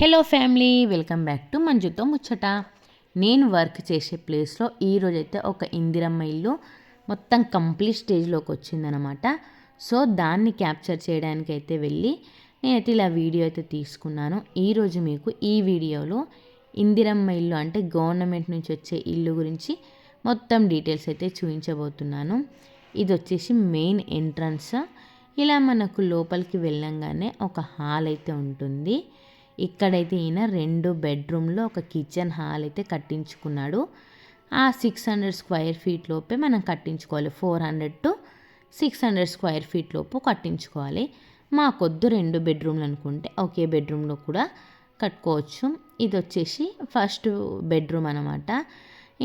Hello family welcome back to మంజుతో ముచ్చట. నేను work చేసే ప్లేస్లో ఈరోజైతే ఒక ఇందిరమ్మ ఇల్లు మొత్తం కంప్లీట్ స్టేజ్లోకి వచ్చిందనమాట సో దాన్ని క్యాప్చర్ చేయడానికి అయితే వెళ్ళి నేనైతే ఇలా వీడియో అయితే తీసుకున్నాను. ఈరోజు మీకు ఈ వీడియోలో ఇందిరమ్మ ఇల్లు అంటే గవర్నమెంట్ నుంచి వచ్చే ఇల్లు గురించి మొత్తం డీటెయిల్స్ అయితే చూపించబోతున్నాను. ఇది వచ్చేసి మెయిన్ ఎంట్రన్స్. ఇలా మనకు లోపలికి వెళ్ళంగానే ఒక హాల్ అయితే ఉంటుంది. ఇక్కడైతే ఈయన రెండు బెడ్రూమ్లో ఒక కిచెన్ హాల్ అయితే కట్టించుకున్నాడు. ఆ సిక్స్ హండ్రెడ్ స్క్వేర్ ఫీట్ లోపే మనం కట్టించుకోవాలి. Four hundred to six hundred square feet లోపు కట్టించుకోవాలి. మాకొద్దు రెండు బెడ్రూమ్లు అనుకుంటే ఒకే బెడ్రూమ్లో కూడా కట్టుకోవచ్చు. ఇది వచ్చేసి ఫస్ట్ బెడ్రూమ్ అనమాట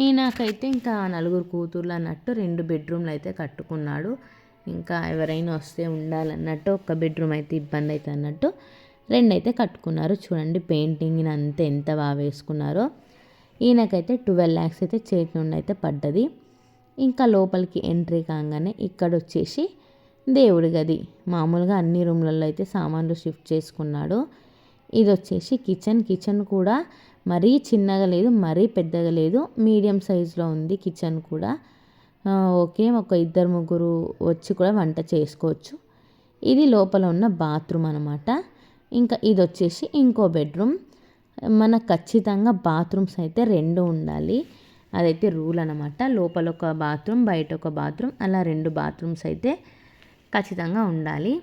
ఈయనకైతే ఇంకా నలుగురు కూతుర్లు అన్నట్టు రెండు బెడ్రూమ్లు అయితే కట్టుకున్నాడు. ఇంకా ఎవరైనా వస్తే ఉండాలన్నట్టు ఒక బెడ్రూమ్ అయితే ఇబ్బంది అయితే అన్నట్టు రెండు అయితే కట్టుకున్నారు. చూడండి పెయింటింగ్ అంతా ఎంత బాగా వేసుకున్నారో. ఈయనకైతే ట్వెల్వ్ ల్యాక్స్ అయితే చేతి నుండి అయితే పడ్డది. ఇంకా లోపలికి ఎంట్రీ కాగానే ఇక్కడ వచ్చేసి దేవుడి గది. మామూలుగా అన్ని రూమ్లలో అయితే సామాన్లు షిఫ్ట్ చేసుకున్నాడు. ఇది వచ్చేసి కిచెన్. కిచెన్ కూడా మరీ చిన్నగా లేదు మరీ పెద్దగా లేదు. మీడియం సైజులో ఉంది కిచెన్ కూడా. ఓకే ఒక ఇద్దరు ముగ్గురు వచ్చి కూడా వంట చేసుకోవచ్చు. ఇది లోపల ఉన్న బాత్రూమ్ అనమాట ఇంకా ఇది వచ్చేసి ఇంకో బెడ్రూమ్. మన ఖచ్చితంగా బాత్రూమ్స్ అయితే రెండు ఉండాలి. అదైతే రూల్ అనమాట లోపల ఒక బాత్రూమ్ బయట ఒక బాత్రూమ్ అలా రెండు బాత్రూమ్స్ అయితే ఖచ్చితంగా ఉండాలి.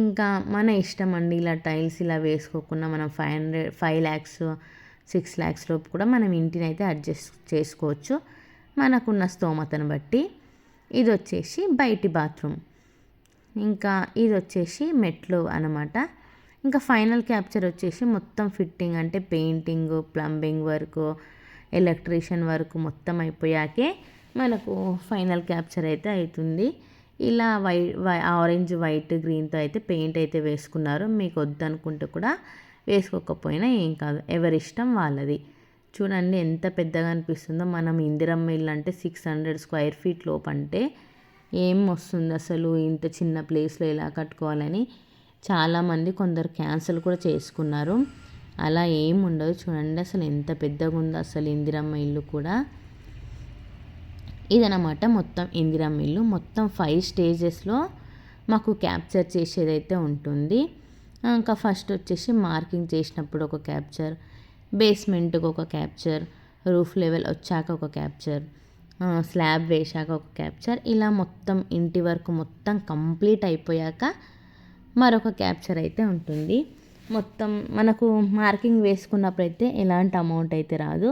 ఇంకా మన ఇష్టం అండి ఇలా టైల్స్ ఇలా వేసుకోకుండా మనం five hundred five lakhs six lakhs లోపు కూడా మనం ఇంటిని అయితే అడ్జస్ట్ చేసుకోవచ్చు. మనకున్న స్తోమతను బట్టి. ఇది వచ్చేసి బయటి బాత్రూమ్. ఇంకా ఇది వచ్చేసి మెట్లు అనమాట. ఇంకా ఫైనల్ క్యాప్చర్ వచ్చేసి మొత్తం ఫిట్టింగ్ అంటే painting plumbing work electrician work మొత్తం అయిపోయాకే మనకు ఫైనల్ క్యాప్చర్ అయితే అవుతుంది ఇలా వై ఆరెంజ్ వైట్ గ్రీన్తో అయితే పెయింట్ అయితే వేసుకున్నారు. మీకు వద్దనుకుంటే కూడా వేసుకోకపోయినా ఏం కాదు. ఎవరిష్టం వాళ్ళది. చూడండి ఎంత పెద్దగా అనిపిస్తుందో. మనం ఇందిరమ్మ ఇల్లు అంటే సిక్స్ హండ్రెడ్ స్క్వేర్ ఫీట్ లోపు అంటే ఏం వస్తుంది అసలు ఇంత చిన్న ప్లేస్లో ఎలా కట్టుకోవాలని చాలామంది కొందరు క్యాన్సిల్ కూడా చేసుకున్నారు. అలా ఏం ఉండదు చూడండి అసలు ఎంత పెద్దగా ఉందో అసలు ఇందిరమ్మ ఇల్లు కూడా. ఇదనమాట మొత్తం ఇందిరమ్మ ఇల్లు. మొత్తం ఫైవ్ స్టేజెస్లో మాకు క్యాప్చర్ చేసేదైతే ఉంటుంది. ఇంకా ఫస్ట్ వచ్చేసి మార్కింగ్ చేసినప్పుడు ఒక క్యాప్చర్ బేస్మెంట్కి ఒక క్యాప్చర్ రూఫ్ లెవెల్ వచ్చాక ఒక క్యాప్చర్ స్లాబ్ వేశాక ఒక క్యాప్చర్ ఇలా మొత్తం ఇంటి వరకు మొత్తం కంప్లీట్ అయిపోయాక మరొక క్యాప్చర్ అయితే ఉంటుంది. మొత్తం మనకు మార్కింగ్ వేసుకున్నప్పుడు అయితే ఎలాంటి అమౌంట్ అయితే రాదు.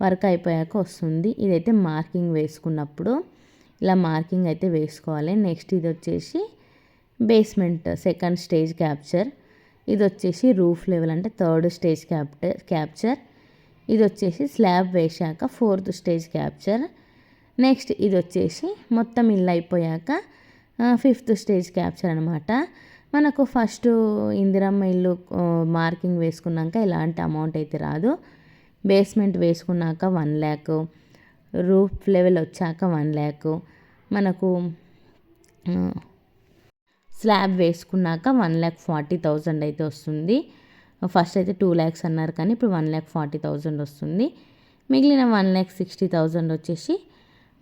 వర్క్ అయిపోయాక వస్తుంది. ఇదైతే మార్కింగ్ వేసుకున్నప్పుడు ఇలా మార్కింగ్ అయితే వేసుకోవాలి. నెక్స్ట్ ఇది వచ్చేసి బేస్మెంట్ సెకండ్ స్టేజ్ క్యాప్చర్ ఇది వచ్చేసి రూఫ్ లెవెల్ అంటే థర్డ్ స్టేజ్ క్యాప్టర్ క్యాప్చర్ ఇది వచ్చేసి స్లాబ్ వేశాక ఫోర్త్ స్టేజ్ క్యాప్చర్ నెక్స్ట్ ఇది వచ్చేసి మొత్తం ఇల్లు అయిపోయాక ఫిఫ్త్ స్టేజ్ క్యాప్చర్ అనమాట మనకు ఫస్ట్ ఇందిరమ్మ ఇల్లు మార్కింగ్ వేసుకున్నాక ఎలాంటి అమౌంట్ అయితే రాదు. బేస్మెంట్ వేసుకున్నాక వన్ ల్యాక్ రూఫ్ లెవెల్ వచ్చాక వన్ ల్యాక్ మనకు స్లాబ్ వేసుకున్నాక వన్ ల్యాక్ ఫార్టీ థౌజండ్ అయితే వస్తుంది. ఫస్ట్ అయితే టూ ల్యాక్స్ అన్నారు కానీ ఇప్పుడు వన్ ల్యాక్ ఫార్టీ థౌజండ్ వస్తుంది. మిగిలిన వన్ ల్యాక్ సిక్స్టీ థౌజండ్ వచ్చేసి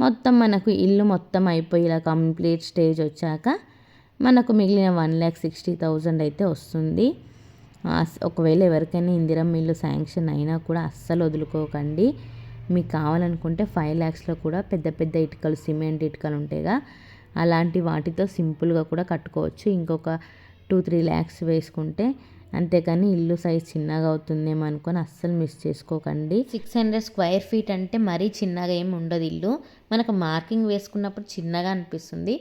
మొత్తం మనకు ఇల్లు మొత్తం అయిపోయి ఇలా కంప్లీట్ స్టేజ్ వచ్చాక మనకు మిగిలిన వన్ ల్యాక్ సిక్స్టీ థౌజండ్ అయితే వస్తుంది. ఒకవేళ ఎవరికైనా ఇందిరం ఇల్లు శాంక్షన్ అయినా కూడా అస్సలు వదులుకోకండి. మీకు కావాలనుకుంటే ఫైవ్ ల్యాక్స్లో కూడా పెద్ద పెద్ద ఇటుకలు సిమెంట్ ఇటుకలు ఉంటాయిగా అలాంటి వాటితో సింపుల్గా కూడా కట్టుకోవచ్చు. ఇంకొక టూ త్రీ ల్యాక్స్ వేసుకుంటే అంతేకాని ఇల్లు సైజ్ చిన్నగా అవుతుందేమో అనుకొని అస్సలు మిస్ చేసుకోకండి. సిక్స్ హండ్రెడ్ స్క్వేర్ ఫీట్ అంటే మరీ చిన్నగా ఏమి ఉండదు ఇల్లు. మనకు మార్కింగ్ వేసుకున్నప్పుడు చిన్నగా అనిపిస్తుంది.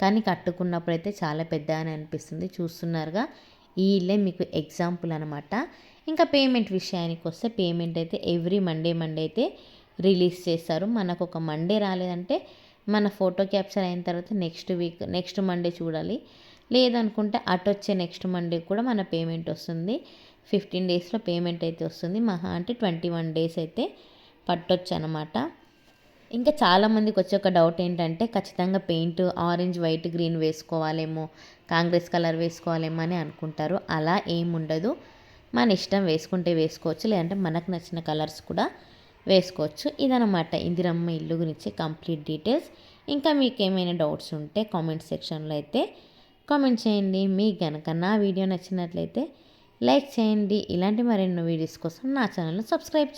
కానీ కట్టుకున్నప్పుడు అయితే చాలా పెద్దగానే అనిపిస్తుంది. చూస్తున్నారుగా ఈ ఇల్లే మీకు ఎగ్జాంపుల్ అనమాట ఇంకా పేమెంట్ విషయానికి వస్తే పేమెంట్ అయితే ఎవ్రీ మండే మండే అయితే రిలీజ్ చేస్తారు. మనకు ఒక మండే రాలేదంటే మన ఫోటో క్యాప్చర్ అయిన తర్వాత నెక్స్ట్ వీక్ నెక్స్ట్ మండే చూడాలి. లేదనుకుంటే అటు వచ్చే నెక్స్ట్ మండే కూడా మన పేమెంట్ వస్తుంది. ఫిఫ్టీన్ డేస్లో పేమెంట్ అయితే వస్తుంది. మహా అంటే ట్వంటీ వన్ డేస్ అయితే పట్టొచ్చు అనమాట ఇంకా చాలామందికి వచ్చే ఒక డౌట్ ఏంటంటే ఖచ్చితంగా పెయింట్ ఆరెంజ్ వైట్ గ్రీన్ వేసుకోవాలేమో కాంగ్రెస్ కలర్ వేసుకోవాలేమో అని అనుకుంటారు. అలా ఏముండదు. మన ఇష్టం వేసుకుంటే వేసుకోవచ్చు లేదంటే మనకు నచ్చిన కలర్స్ కూడా వేసుకోవచ్చు. ఇదనమాట ఇందిరమ్మ ఇల్లు గురించి కంప్లీట్ డీటెయిల్స్. ఇంకా మీకు ఏమైనా డౌట్స్ ఉంటే కామెంట్ సెక్షన్లో అయితే కామెంట్ చేయండి. మీకు కనుక నా వీడియో నచ్చినట్లయితే లైక్ చేయండి. ఇలాంటి మరెన్నో వీడియోస్ కోసం నా ఛానల్ను సబ్స్క్రైబ్ చేయండి.